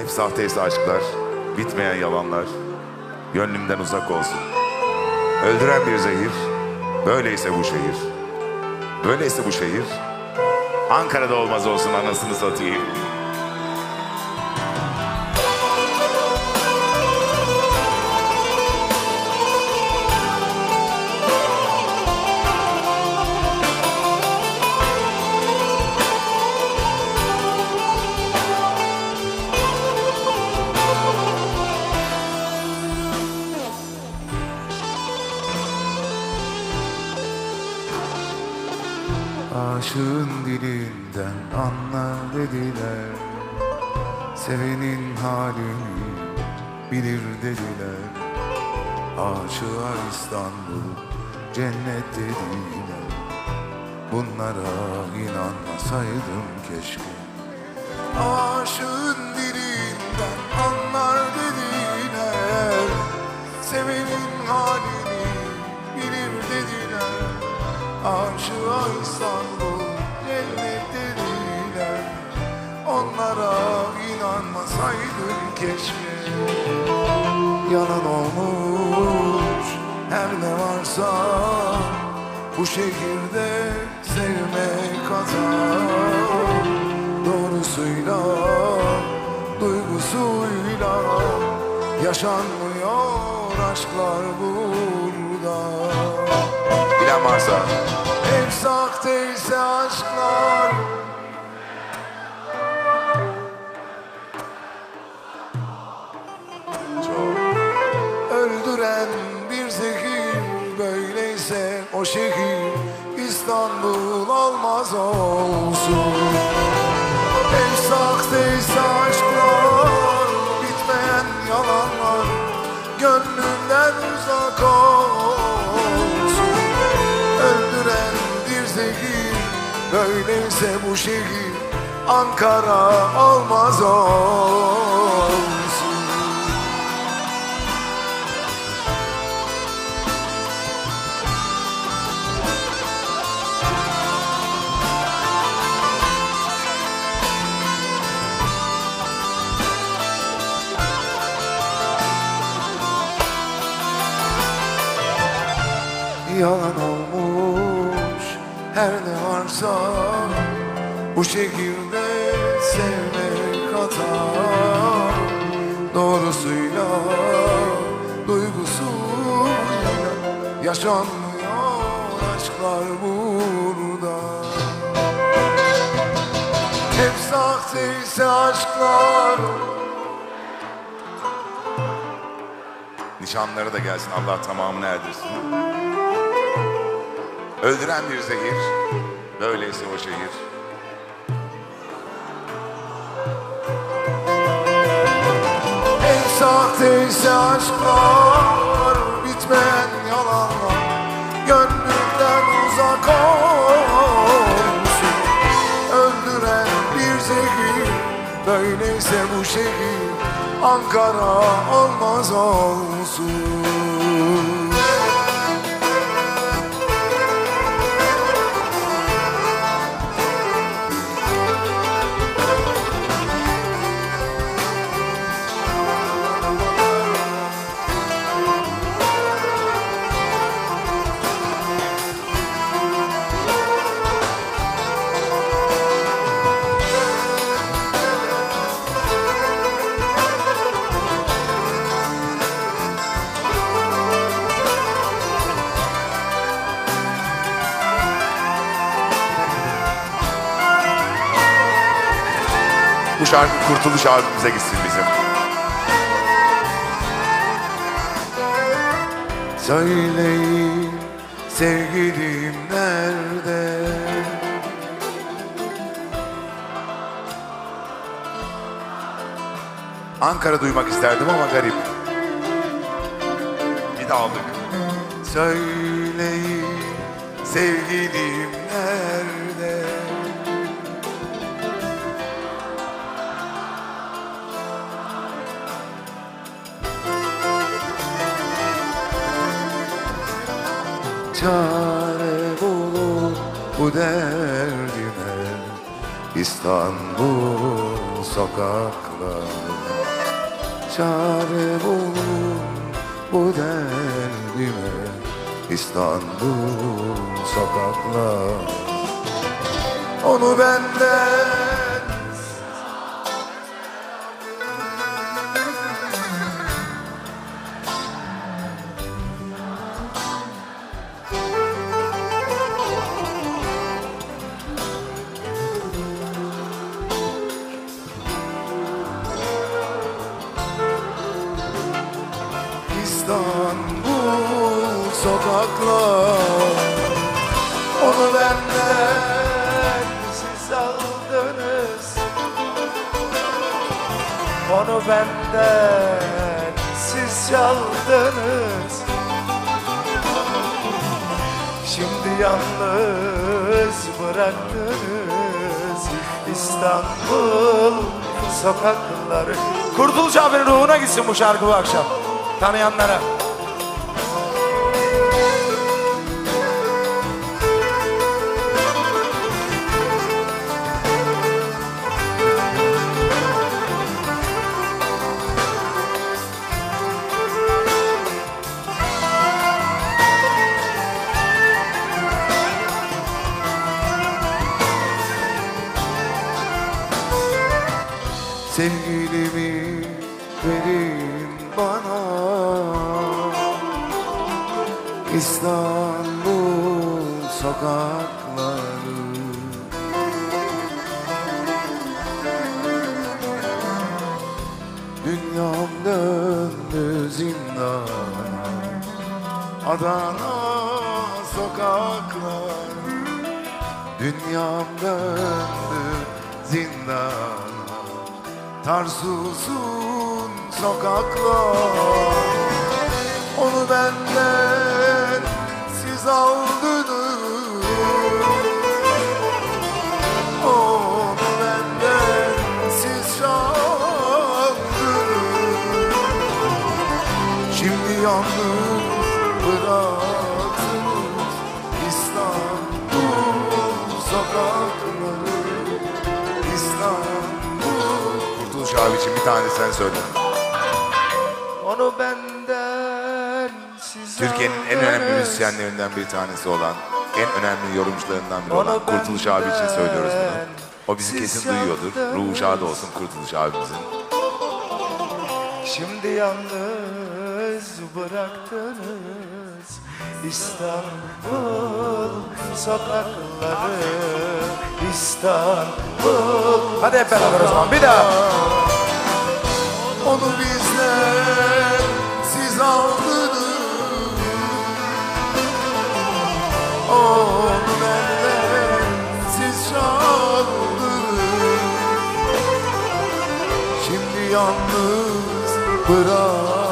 Hep sahteyse aşklar, bitmeyen yalanlar, gönlümden uzak olsun. Öldüren bir zehir, böyleyse bu şehir. Böyleyse bu şehir, Ankara'da olmaz olsun anasını satayım. Aşığın dilinden anla dediler. Sevenin halini bilir dediler. Aşığa İstanbul cennet dediler. Bunlara inanmasaydım keşke. Aşığın varsa Bu şehirde sevmek hata Doğrusuyla, duygusuyla Yaşanmıyor aşklar burada. Bilen varsa o şehir İstanbul olmaz olsun. Hep sahteyse aşklar Bitmeyen yalanlar Gönlümden uzak olsun. Öldüren bir zehir Böyleyse bu şehir Ankara olmaz olsun her ne varsa Bu şehirde sevmek hata Doğrusuyla, duygusuyla Yaşanmıyor aşklar burada. Hep sahteyse aşklar. Nişanları da gelsin Allah tamamını erdirsin. Öldüren bir zehir, böyleyse o şehir. En sahteyse aşklar Bitmeyen yalanlar. Gönlümden uzak olsun. Öldüren bir zehir Böyleyse bu şehir. Ankara olmaz olsun şarkı Kurtuluş abimize gitsin bizim. Söyleyin sevgilim nerede? Ankara duymak isterdim ama garip. Bir de aldık. Söyleyin sevgilim nerede? Çare bulup bu derdime İstanbul sokakları çare bulun bu derdime İstanbul sokaklar Onu benden sokaklar. Onu benden siz aldınız. Onu benden siz çaldınız Şimdi yalnız bıraktınız İstanbul sokakları. Kurtuluş abinin ruhuna gitsin bu şarkı bu akşam. Tanıyanlara İstanbul sokakları. Dünyam döndü zindana Adana sokaklar Dünyam döndü zindana Tarsus'un sokaklar Onu benden aldınız Onu benden siz çaldınız. Şimdi yalnız bıraktınız İstanbul sokakları. İstanbul. Kurtuluş abi için bir tane sen söyle. Onu benden Türkiye'nin en önemli müzisyenlerinden bir tanesi olan, en önemli yorumcularından biri olan Kurtuluş abi için söylüyoruz bunu. O bizi kesin duyuyordur. Ruhu şad olsun Kurtuluş abimizin. Şimdi yalnız bıraktınız İstanbul sokakları İstanbul Hadi hep beraber o zaman bir daha. Onu bizden Şimdi yalnız bırak